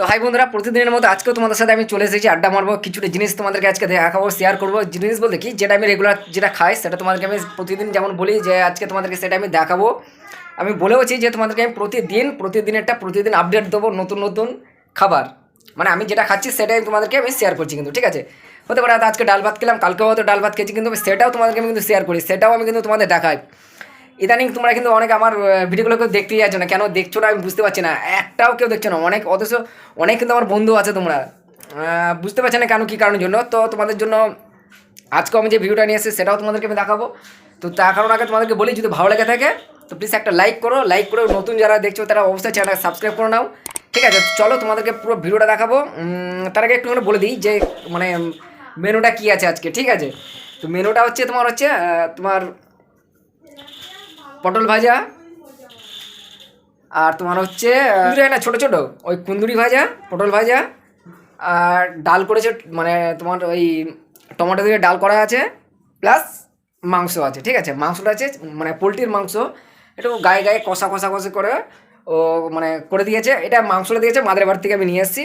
তো হাই বন্ধুরা, প্রতিদিনের মতো আজকেও তোমাদের সাথে আমি চলে এসেছি, আড্ডা মারবো, কিছুটা জিনিস তোমাদেরকে আজকে দেখাবো শেয়ার করব। জিনিস বলতে কি, যেটা আমি রেগুলার যেটা খাই, সেটা তোমাদেরকে আমি প্রতিদিন যেমন বলি যে আজকে তোমাদেরকে সেটা আমি দেখাবো। আমি বলেওছি যে তোমাদেরকে আমি প্রতিদিন প্রতিদিন একটা প্রতিদিন আপডেট দেবো নতুন নতুন খাবার। মানে আমি যেটা খাচ্ছি, সেটাই তোমাদেরকে আমি শেয়ার করছি কিন্তু, ঠিক আছে? হতে পারে আজকে ডাল ভাত খেলাম, কালকেও হয়তো ডাল ভাত খেয়েছি, কিন্তু আমি সেটাও তোমাদেরকে আমি কিন্তু শেয়ার করি, সেটাও আমি কিন্তু তোমাদের দেখাই। ইদানিং তোমরা কিন্তু অনেক আমার ভিডিওগুলো কেউ দেখতেই যাচ্ছ না। কেন দেখছ না আমি বুঝতে পারছি না। একটাও কেউ দেখছ না। অনেক, অথচ অনেক কিন্তু আমার বন্ধু আছে তোমরা। বুঝতে পারছি না কেন, কী কারণের জন্য। তো তোমাদের জন্য আজকে আমি যে ভিডিওটা নিয়ে এসেছি, সেটাও তোমাদেরকে আমি দেখাবো। তো তার কারণ আগে তোমাদেরকে বলি, যদি ভালো লেগে থাকে, তো প্লিজ একটা লাইক করো। লাইক করে নতুন যারা দেখছ, তারা অবশ্যই চ্যানেলটা সাবস্ক্রাইব করে নাও। ঠিক আছে চলো তোমাদেরকে পুরো ভিডিওটা দেখাবো। তার আগে একটুখানি বলে দিই যে মানে মেনুটা কী আছে আজকে? ঠিক আছে? তো মেনুটা হচ্ছে তোমার হচ্ছে তোমার পটল ভাজা। আর তোমার হচ্ছে না ছোটো ছোটো? ওই কুন্দুরি ভাজা পটল ভাজা আর ডাল করেছে মানে তোমার ওই টমেটো দিয়ে ডাল করা আছে প্লাস মাংস আছে ঠিক আছে? মাংসটা আছে মানে পোলট্রির মাংস একটু গায়ে গায়ে কষা কষা কষা করে ও মানে করে দিয়েছে। এটা মাংসটা দিয়েছে মাদের বাড়ি থেকে আমি নিয়ে এসেছি।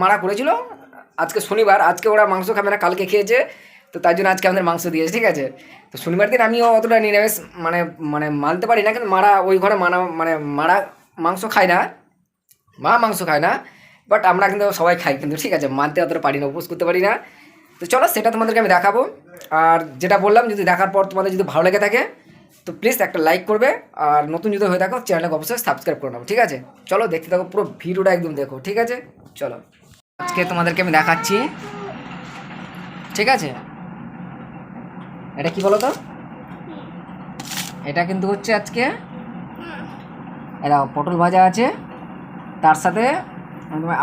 মারা করেছিল আজকে শনিবার আজকে ওরা মাংস খাবে না কালকে খেয়েছে। তো তার জন্য আজকে আমাদের মাংস দিয়েছে, ঠিক আছে? তো শনিবার দিন আমিও অতটা নিরামিষ মানে মানে মানতে পারি না, কিন্তু মারা, ওই ঘরে মানা মানে মারা মাংস খায় না, মা মাংস খায় না বাট আমরা কিন্তু সবাই খাই, কিন্তু ঠিক আছে, মানতে অতটা পারি না, উপোস করতে পারি না। তো চলো, সেটা তোমাদেরকে আমি দেখাবো। আর যেটা বললাম, যদি দেখার পর তোমাদের যদি ভালো লেগে থাকে, তো প্লিজ একটা লাইক করবে, আর নতুন যদি হয়ে থাকো চ্যানেলটাকে অবশ্যই সাবস্ক্রাইব করে নেব ঠিক আছে? চলো, দেখতে থাকো, পুরো ভিডিওটা একদম দেখো, ঠিক আছে? চলো, আজকে তোমাদেরকে আমি দেখাচ্ছি, ঠিক আছে? এটা কি বলো তো? এটা কিন্তু হচ্ছে আজকে এটা পটল ভাজা আছে। তার সাথে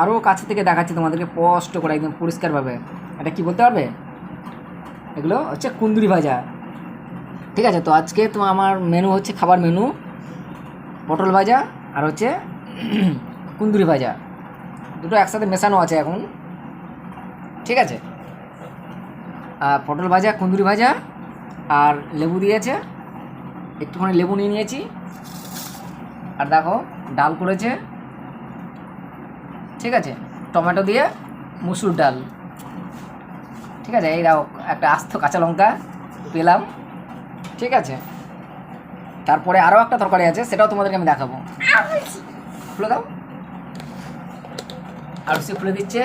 আরও কাছে থেকে দেখাচ্ছি, তোমাদেরকে স্পষ্ট করে একদম পরিষ্কারভাবে। এটা কি বলতে পারবে? এগুলো হচ্ছে কুন্দুরি ভাজা। ঠিক আছে, তো আজকে তো আমার মেনু হচ্ছে খাবার মেনু পটল ভাজা আর হচ্ছে কুন্দুরি ভাজা। দুটো একসাথে মেশানো আছে এখন। ঠিক আছে? পটল ভাজা, কুন্দুরি ভাজা আর লেবু দিয়েছে। একটুখানি লেবু নিয়ে নিয়েছি। আর দেখো, ডাল করেছে। ঠিক আছে? টমেটো দিয়ে মুসুর ডাল। ঠিক আছে? এই দেখো, একটা আস্ত কাঁচা লঙ্কা পেলাম। ঠিক আছে? তারপরে আরও একটা তরকারি আছে, সেটাও তোমাদেরকে আমি দেখাবো। খুলে দাও। আর সে খুলে দিচ্ছে।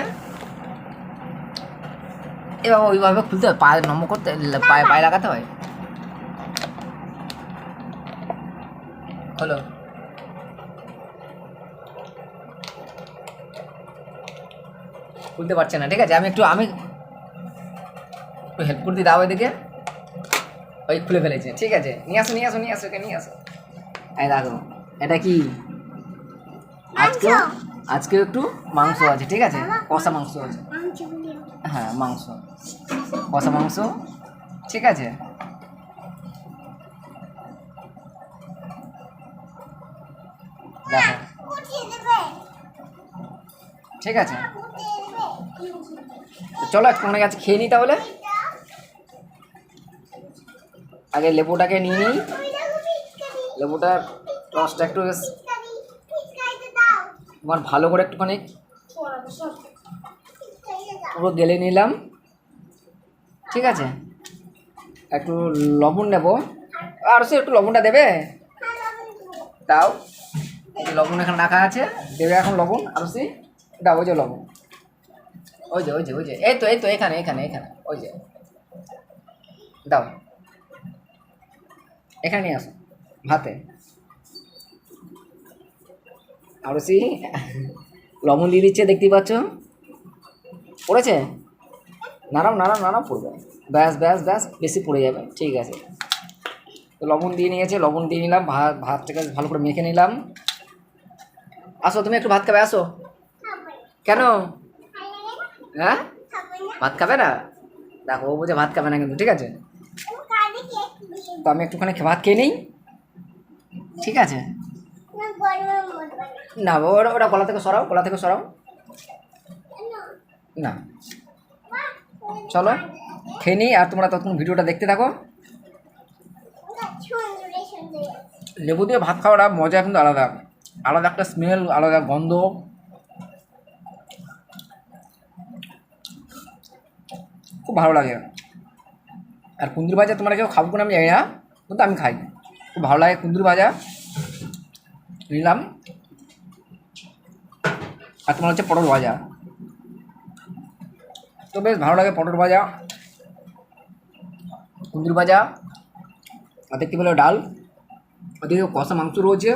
এভাবে ওইভাবে খুলতে হয়, পায়ে নম্বর করতে পায়ে পায়ে লাগাতে হয়? হলো। খুলতে পারছে না ঠিক আছে? আমি একটু আমি একটু হেল্প করে দিই দাও এদিকে। ওই খুলে ফেলেছে ঠিক আছে? নিয়ে আসো নিয়ে আসো নিয়ে আসো নিয়ে আসো। এই দেখো এটা কি? আজকে আজকে একটু মাংস আছে ঠিক আছে? কষা মাংস আছে। হ্যাঁ মাংস। কষা মাংস ঠিক আছে? দেখো। ঠিক আছে। চলো অনেক আছে খেয়ে নিই তাহলে। আগে লেবুটাকে নিয়ে নিই লেবুটার রসটা একটু তোমার ভালো করে একটুখানি পুরো গেলে নিলাম। ঠিক আছে। একটু লবণ নেব। আর সে একটু লবণটা দেবে? যে লবণ এখানে রাখা আছে, দেবে এখন লবণ, আর সে দাও ওই যে লবণ। ওই যে ওই যে ওই যে, এই তো এই তো, এখানে এখানে এখানে, ওই যে। দাও। এখানে নিয়ে আসো, ভাতে। আর সি লবণ দিয়ে দিচ্ছে, দেখতেই পাচ্ছ। পড়েছে? নাড়াও নাড়াও নাড়াও, পড়বে। ব্যাস ব্যাস ব্যাস, বেশি পড়ে যাবে, ঠিক আছে। তো লবণ দিয়ে নিয়েছে, লবণ দিয়ে নিলাম, ভাত, ভাতটাকে ভালো করে মেখে নিলাম। আসো, তুমি একটু ভাত খাবে, আসো। কেন? হ্যাঁ? ভাত খাবে না? দেখো, ও বুঝে ভাত খাবে না কিন্তু, ঠিক আছে? তো আমি একটুখানি ভাত খেয়ে নিই? ঠিক আছে। না ওটা ওরা গলা থেকে সরাও গলা থেকে সরাও। না। চলো, খেয়ে নিই, আর তোমরা ততক্ষণ ভিডিওটা দেখতে থাকো। লেবু দিয়ে ভাত খাওয়াটা মজা কিন্তু আলাদা। আলাদা একটা স্মেল আলাদা গন্ধ। খুব ভালো লাগে। আর কুন্দুর ভাজা তোমরা কেউ খাব না আমি জানি না, কিন্তু আমি খাই। খুব ভালো লাগে কুন্দুর ভাজা। নিলাম। আর তোমার হচ্ছে পটল ভাজা। তো বেশ ভালো লাগে পটল ভাজা। কুন্দুর ভাজা। আর দেখতে পেল ডাল। ওদিকে কষা মাংস রয়েছে।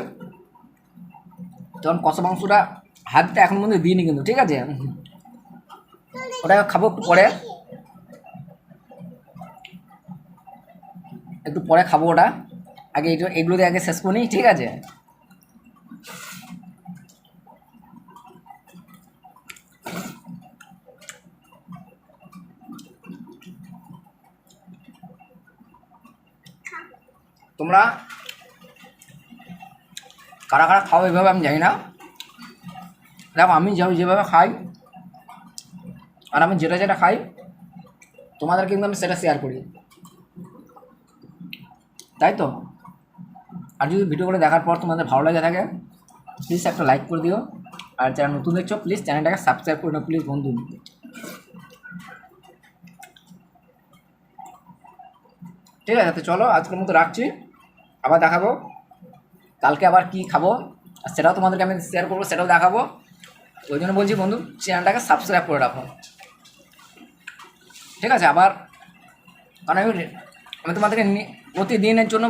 তখন কষা মাংসটা হাতটা এখন পর্যন্ত দিইনি কিন্তু, ঠিক আছে? ওটা খাব একটু পরে। একটু পরে খাব ওটা। আগে এইটা এগুলো দিয়ে আগে শেষ করি ঠিক আছে? তোমরা কারা কারা খাও এভাবে আমি জানি না। দেখো আমি যেভাবে খাই আর আমি যেটা যেটা খাই তোমাদের কিন্তু আমি সেটা শেয়ার করি। তাই তো? আর যদি ভিডিওগুলো দেখার পর তোমাদের ভালো লাগে থাকে প্লিজ একটা লাইক করে দিও। আর যারা নতুন দেখছ প্লিজ চ্যানেলটাকে সাবস্ক্রাইব করে নাও প্লিজ বন্ধু। ঠিক আছে চলো আজকের মতো রাখছি। আবার দেখাবো। কালকে আবার কি খাব? সেটাও তোমাদেরকে আমি শেয়ার করব, সেটাও দেখাবো। ওই জন্য বলছি বন্ধু চ্যানেলটাকে সাবস্ক্রাইব করে রাখো। ঠিক আছে, আবার কারণ আমি আমি তোমাদেরকে প্রতিদিনের জন্য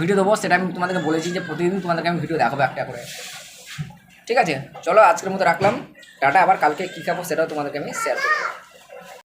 ভিডিও দেবো, সেটা আমি তোমাদেরকে বলেছি যে প্রতিদিন তোমাদেরকে আমি ভিডিও দেখাবো একটা করে। ঠিক আছে, চলো আজকের মতো রাখলাম। টাটা, আবার কালকে কী খাব সেটাও তোমাদেরকে আমি শেয়ার করব।